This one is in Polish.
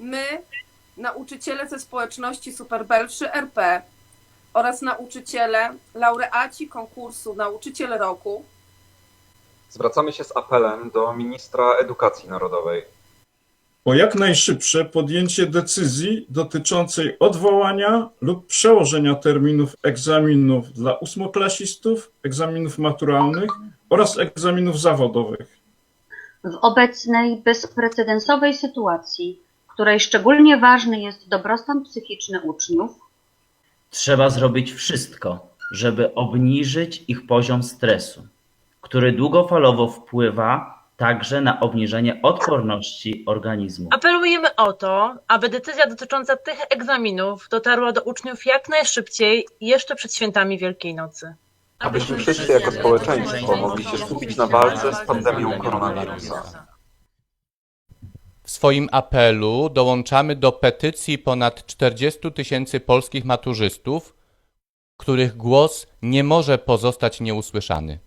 My, nauczyciele ze społeczności Superbelszy RP oraz nauczyciele, laureaci konkursu Nauczyciel Roku, Zwracamy się z apelem do ministra edukacji narodowej. o jak najszybsze podjęcie decyzji dotyczącej odwołania lub przełożenia terminów egzaminów dla ósmoklasistów, egzaminów maturalnych oraz egzaminów zawodowych. W obecnej bezprecedensowej sytuacji, której szczególnie ważny jest dobrostan psychiczny uczniów, Trzeba zrobić wszystko, żeby obniżyć ich poziom stresu, który długofalowo wpływa także na obniżenie odporności organizmu. Apelujemy o to, aby decyzja dotycząca tych egzaminów dotarła do uczniów jak najszybciej, jeszcze przed świętami Wielkiej Nocy. Abyśmy wszyscy jako społeczeństwo mogli się skupić na walce z pandemią koronawirusa. W swoim apelu dołączamy do petycji ponad 40 tysięcy polskich maturzystów, których głos nie może pozostać nieusłyszany.